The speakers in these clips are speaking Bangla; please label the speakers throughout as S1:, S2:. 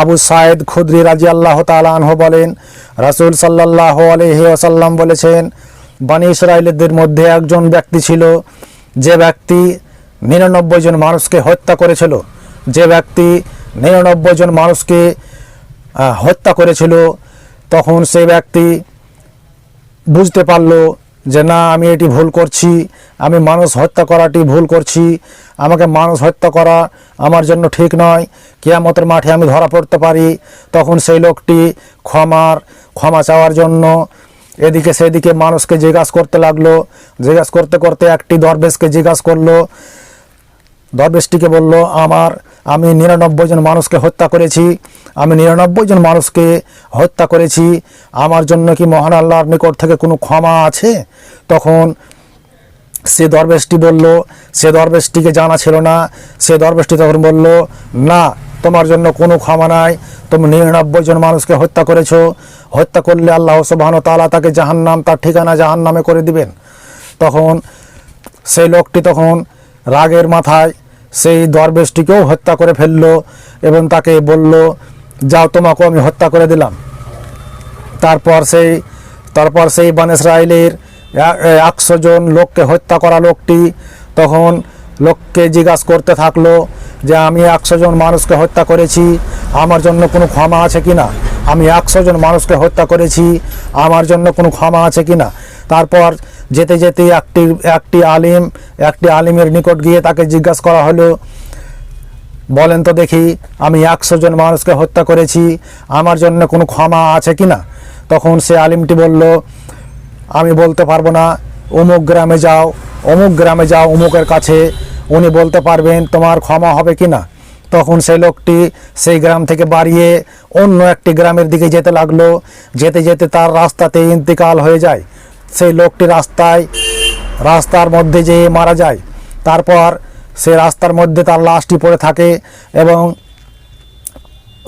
S1: আবু সাইদ খুদ্রি রাজি আল্লাহ তালাহ বলেন, রাসুল সাল্লাহ আলহি বলেছেন, বানি ইসরায়েলদের মধ্যে একজন ব্যক্তি ছিল, যে ব্যক্তি নিরানব্বই জন মানুষকে হত্যা করেছিল, যে ব্যক্তি নিরানব্বই জন মানুষকে হত্যা করেছিল, তখন সে ব্যক্তি বুঝতে পারল যে না, আমি এটি ভুল করছি, আমি মানুষ হত্যা করাটি ভুল করছি, আমাকে মানুষ হত্যা করা আমার জন্য ঠিক নয়, কেয়ামতের মাঠে আমি ধরা পড়তে পারি, তখন সেই লোকটি ক্ষমার, ক্ষমা চাওয়ার জন্য এদিকে সেদিকে মানুষকে জিজ্ঞাসা করতে লাগল, জিজ্ঞাসা করতে করতে একটি দরবেশকে জিজ্ঞাসা করল। দরবেশটিকে বলল, আমার, আমি নিরানব্বই জন মানুষকে হত্যা করেছি আমি নিরানব্বই জন মানুষকে হত্যা করেছি। আমার জন্য কি মহান আল্লাহর নিকট থেকে কোনো ক্ষমা আছে? তখন সে দরবেশটি বলল, সে দরবেশটিকে জানা ছিল না। সে দরবেশটি তখন বলল, না, তোমার জন্য কোনো ক্ষমা নাই। তুমি নিরানব্বই জন মানুষকে হত্যা করেছ। হত্যা করলে আল্লাহ সুবহান তাআলা তাকে জাহান্নাম, তার ঠিকানা জাহান্নামে করে দিবেন। তখন সেই লোকটি তখন রাগের মাথায় সেই দরবেশটিকেও হত্যা করে ফেলল এবং তাকে বলল যাও, তোমাকেও আমি হত্যা করে দিলাম। তারপর সেই তারপর সেই বান ইসরায়েলের একশো জন লোককে হত্যা করা লোকটি তখন লোককে জিজ্ঞাসা করতে থাকল যে, আমি একশো জন মানুষকে হত্যা করেছি, আমার জন্য কোনো ক্ষমা আছে কি না? আমি একশো জন মানুষকে হত্যা করেছি, আমার জন্য কোনো ক্ষমা আছে কি না? তারপর যেতে যেতে একটি একটি আলিম, একটি আলিমের নিকট গিয়ে তাকে জিজ্ঞাসা করা হলো বলেন তো দেখি, আমি একশো জন মানুষকে হত্যা করেছি, আমার জন্য কোনো ক্ষমা আছে কি না তখন সে আলিমটি বলল, আমি বলতে পারব না, অমুক গ্রামে যাও, অমুক গ্রামে যাও অমুকের কাছে, উনি বলতে পারবেন তোমার ক্ষমা হবে কি না তখন সেই লোকটি সেই গ্রাম থেকে বাড়িয়ে অন্য একটি গ্রামের দিকে যেতে লাগল, যেতে যেতে তার রাস্তাতে ইন্তিকাল হয়ে যায়। সেই লোকটি রাস্তায়, রাস্তার মধ্যে যেয়ে মারা যায়। তারপর সে রাস্তার মধ্যে তার লাশটি পড়ে থাকে এবং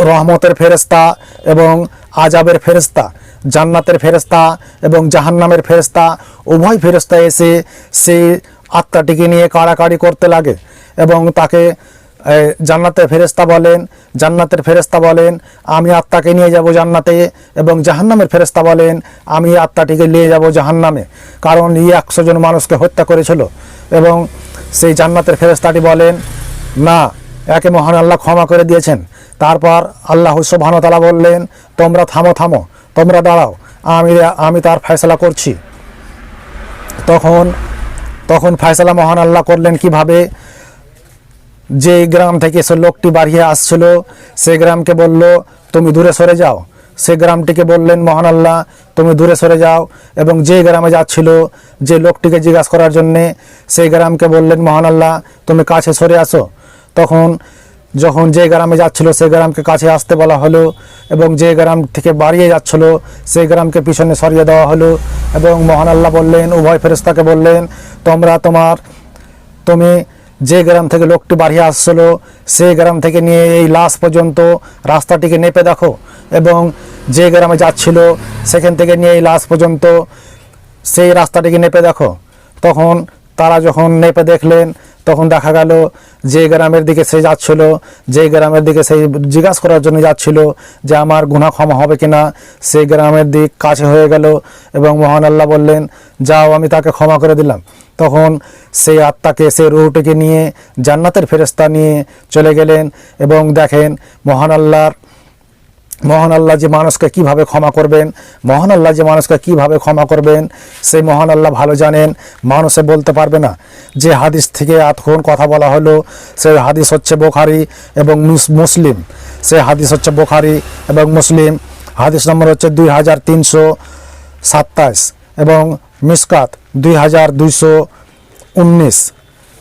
S1: রহমতের ফেরেস্তা এবং আজাবের ফেরেস্তা জান্নাতের ফেরেস্তা এবং জাহান্নামের ফেরেস্তা উভয় ফেরেস্তা এসে সেই আত্মাটিকে নিয়ে কাড়াকাড়ি করতে লাগে এবং তাকে এ, জান্নাতের ফেরেস্তা বলেন জান্নাতের ফেরেস্তা বলেন আমি আত্মাকে নিয়ে যাব জান্নাতে এবং জাহান্নামের ফেরেস্তা বলেন আমি আত্মাটিকে নিয়ে যাব জাহান্নামে। কারণ ই একশো জন মানুষকে হত্যা করেছিল এবং সেই জান্নাতের ফেরেস্তাটি বলেন না একে মহান আল্লাহ ক্ষমা করে দিয়েছেন। তারপর আল্লাহ সুবহানতালা বললেন তোমরা থামো থামো তোমরা দাঁড়াও আমি আমি তার ফয়সলা করছি। তখন তখন ফয়সলা মহান আল্লাহ করলেন কীভাবে? যে গ্রাম থেকে সে লোকটি বাড়িয়ে আসছিল, সে গ্রামকে বলল, তুমি দূরে সরে যাও। সে গ্রামটিকে বললেন, মহান আল্লাহ, তুমি দূরে সরে যাও। এবং যে গ্রামে যাচ্ছিল, যে লোকটিকে জিজ্ঞাসা করার জন্যে সেই গ্রামকে বললেন, মহান আল্লাহ, তুমি কাছে সরে আসো। তখন যখন যে গ্রামে যাচ্ছিল সেই গ্রামকে কাছে আসতে বলা হলো এবং যে গ্রাম থেকে বাড়িয়ে যাচ্ছিল সেই গ্রামকে পিছনে সরিয়ে দেওয়া হলো এবং মহান আল্লাহ বললেন, উভয় ফেরেস্তাকে বললেন, তোমরা তোমার, তুমি যে গ্রাম থেকে লোকটি বাড়িয়ে আসছিল, সেই গ্রাম থেকে নিয়ে এই লাশ পর্যন্ত রাস্তাটিকে নেপে দেখো এবং যে গ্রামে যাচ্ছিল, সেখান থেকে নিয়ে এই লাশ পর্যন্ত সেই রাস্তাটিকে নেপে দেখো। তখন তারা যখন নেপে দেখলেন তখন দেখা গেল যে গ্রামের দিকে সে যাচ্ছিল, যে গ্রামের দিকে সেই জিজ্ঞাসা করার জন্য যাচ্ছিল যে আমার গুণা ক্ষমা হবে কিনা। সেই গ্রামের দিক কাছে হয়ে গেল এবং মহান আল্লাহ বললেন, যাও, আমি তাকে ক্ষমা করে দিলাম। তখন সেই আত্মাকে, সেই রুহটিকে নিয়ে জান্নাতের ফেরেস্তা নিয়ে চলে গেলেন এবং দেখেন মহান আল্লাহর মহান আল্লাহ যে মানুষকে কীভাবে ক্ষমা করবেন, মহান আল্লাহ যে মানুষকে কীভাবে ক্ষমা করবেন, সেই মহান আল্লাহ ভালো জানেন। মানুষে বলতে পারবে না যে হাদিস থেকে এতক্ষণ কথা বলা হলো। সেই হাদিস হচ্ছে বোখারি এবং মুস- মুসলিম। সেই হাদিস হচ্ছে বোখারি এবং মুসলিম। হাদিস নম্বর হচ্ছে দুই হাজার তিনশো সাতাশ এবং মিসকাত দুই হাজার দুইশো উনিশ।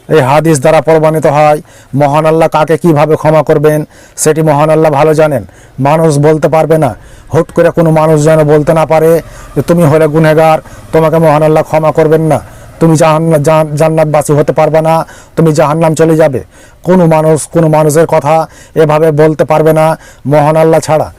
S1: এই হাদিস দ্বারা প্রমাণিত হয়, মহান আল্লাহ কাকে কীভাবে ক্ষমা করবেন, সেটি মহান আল্লাহ ভালো জানেন। মানুষ বলতে পারবে না, হুট করে কোনো মানুষ যেন বলতে না পারে যে তুমি হলে গুনেগার তোমাকে মহান আল্লাহ ক্ষমা করবেন না। তুমি জাহান্ন জান- জান্নাতবাসী হতে পারবে না, তুমি জাহান্নাম চলে যাবে। কোনো মানুষ, কোনো মানুষের কথা এভাবে বলতে পারবে না, মহান আল্লাহ ছাড়া।